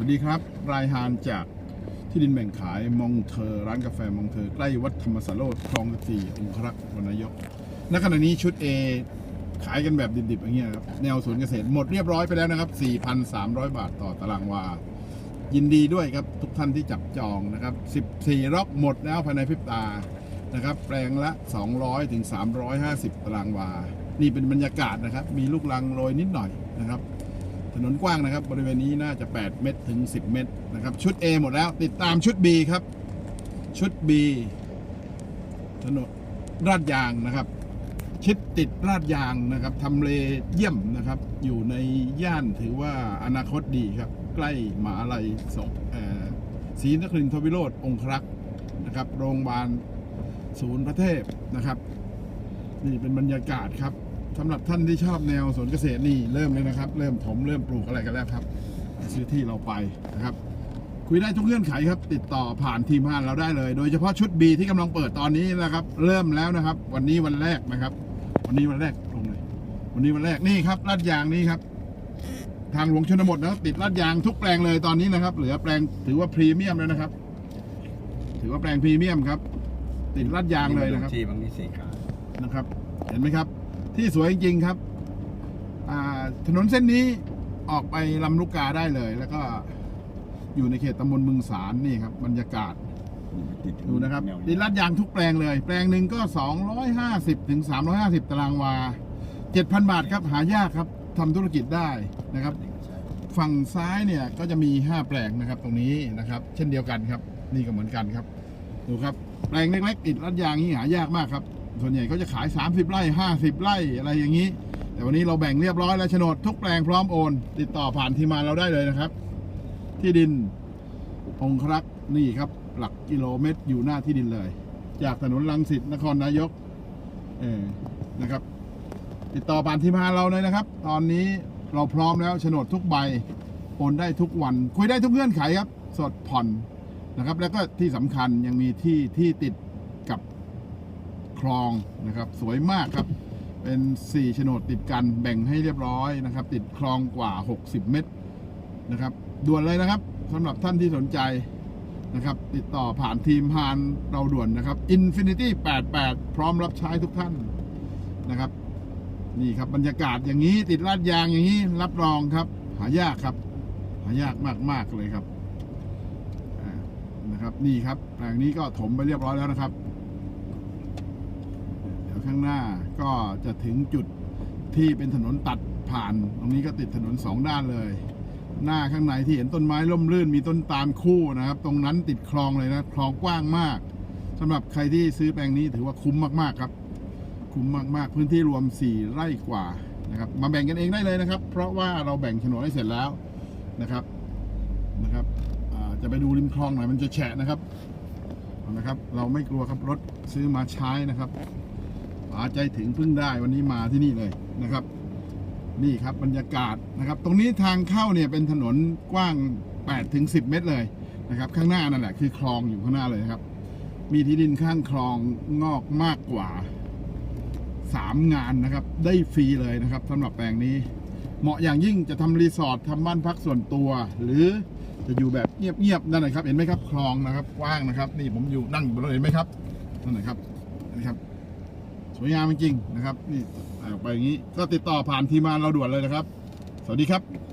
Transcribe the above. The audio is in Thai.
วัสดีครับ รายฮานจากที่ดินแบ่งขายมองเธอ ร้านกาแฟมองเธอ ใกล้วัดธรรมสโรดคลองสี่องครักษ์วรรณยก ณ ขณะนี้ชุด A ขายกันแบบดิบๆอย่างเงี้ยครับ แนวสวนเกษตรหมดเรียบร้อยไปแล้วนะครับ 4,300 บาทต่อตารางวา ยินดีด้วยครับ ทุกท่านที่จับจองนะครับ 14 รอบหมดแล้วภายในพริบตา นะครับ แปลงละ 200ถึง350 ตารางวา นี่เป็นบรรยากาศนะครับ มีลูกลังโรยนิดหน่อยนะครับ นนกว้างนะครับ บริเวณนี้น่าจะ 8 เมตรถึง 10 เมตรนะครับ ชุด A หมดแล้ว ติดตามชุด B ครับ ชุด B ถนนราดยางนะครับ ชิดติดราดยางนะครับทำเลเยี่ยมนะครับ อยู่ในย่านถือว่าอนาคตดีครับ ใกล้มหาลัยสงเอ่อศรีนครินทรทวิโรธองครักษ์นะครับ โรงพยาบาลศูนย์พระเทพนะครับ นี่เป็นบรรยากาศครับ สำหรับท่านที่ชอบแนวสวนเกษตรนี่เริ่มเลยนะครับ เริ่มถมเริ่มปลูกอะไรกันแล้วครับ ซื้อที่เราไปนะครับ คุยได้ทุกเงื่อนไขครับ ติดต่อผ่านทีมงานเราได้เลย โดยเฉพาะชุด B ที่กำลังเปิดตอนนี้นะครับ เริ่มแล้วนะครับ วันนี้วันแรกนะครับ วันนี้วันแรกลงเลยวันนี้วันแรกนี่ครับลาดยางนี่ครับ ทางหลวงชนบทนะครับติดลาดยางทุกแปลงเลยตอนนี้นะครับ เหลือแปลงถือว่าพรีเมียมแล้วนะครับ ถือว่าแปลงพรีเมียมครับ ติดลาดยางเลยนะครับ ที่บางนี่สีขานะครับ เห็นไหมครับ ที่สวยจริงครับ ถนนเส้นนี้ออกไปลำลูกกาได้เลย แล้วก็อยู่ในเขตตำบลบึงสารนี่ครับ บรรยากาศดูนะครับแนวติดลาดยางทุกแปลงเลย แปลงหนึ่งก็ 250ถึง350 ตารางวา 7,000 บาทครับ หายากครับทำธุรกิจได้นะครับ ฝั่งซ้ายเนี่ยก็จะมี 5 แปลงนะครับ ตรงนี้นะครับ เช่นเดียวกันครับ นี่ก็เหมือนกันครับ ดูครับ แปลงเล็กๆติดรัดยางนี่หายากมากครับ ส่วนใหญ่เขาจะขาย 30 ไร่ 50 ไร่อะไรอย่างนี้ แต่วันนี้เราแบ่งเรียบร้อยแล้วโฉนดทุกแปลงพร้อมโอน ติดต่อผ่านทีมงานเราได้เลยนะครับ ที่ดินองครักษ์นี่ครับ หลักกิโลเมตรอยู่หน้าที่ดินเลย จากถนนลังสิตนครนายกเออนะครับ ติดต่อผ่านทีมงานเราเลยนะครับ ตอนนี้เราพร้อมแล้วโฉนดทุกใบโอนได้ทุกวัน คุยได้ทุกเงื่อนไขครับ สดผ่อนนะครับ แล้วก็ที่สำคัญยังมีที่ที่ติด คลองนะครับสวยมากครับ เป็น4โฉนดติดกันแบ่งให้เรียบร้อยนะครับ ติดคลองกว่า 60 เมตรนะครับด่วนเลยนะครับสำหรับท่านที่สนใจนะครับ ติดต่อผ่านทีมฮานเราด่วนนะครับ Infinity 88 พร้อมรับใช้ทุกท่านนะครับ นี่ครับบรรยากาศอย่างนี้ติดลาดยางอย่างนี้รับรองครับ หายากครับ หายากมาก ๆ เลยครับนะครับนี่ครับแปลงนี้ก็ถมไปเรียบร้อยแล้วนะครับ ข้างหน้าก็จะถึงจุดที่เป็นถนนตัดผ่าน ตรงนี้ก็ติดถนนสองด้านเลย หน้าข้างในที่เห็นต้นไม้ร่มรื่นมีต้นตาลคู่นะครับ ตรงนั้นติดคลองเลยนะคลองกว้างมากสำหรับใครที่ซื้อแปลงนี้ถือว่าคุ้มมากๆครับ คุ้มมากๆ พื้นที่รวม 4 ไร่กว่านะครับมาแบ่งกันเองได้เลยนะครับ เพราะว่าเราแบ่งโฉนดให้เสร็จแล้วนะครับนะครับจะไปดูริมคลองหน่อยมันจะแฉะนะครับนะครับ เราไม่กลัวครับรถซื้อมาใช้นะครับาใจถึงพึ่งได้วันนี้มาที่นี่เลยนะครับ นี่ครับบรรยากาศนะครับ ตรงนี้ทางเข้าเนี่ยเป็นถนนกว้าง8ถึง10 เมตรเลยนะครับ ข้างหน้านั่นแหละคือคลองอยู่ข้างหน้าเลยครับ มีที่ดินข้างคลองงอกมากกว่าสามงานนะครับ ได้ฟรีเลยนะครับสำหรับแปลงนี้ เหมาะอย่างยิ่งจะทำรีสอร์ททำบ้านพักส่วนตัว หรือจะอยู่แบบเงียบๆนั่นนะครับ เห็นไหมครับคลองนะครับกว้างนะครับ นี่ผมอยู่นั่งอยู่บนรถเห็นไหมครับนั่นนะครับนะครับ สวยงามจริงๆนะครับ นี่ออกไปอย่างนี้ ก็ติดต่อผ่านทีมงานเราด่วนเลยนะครับ สวัสดีครับ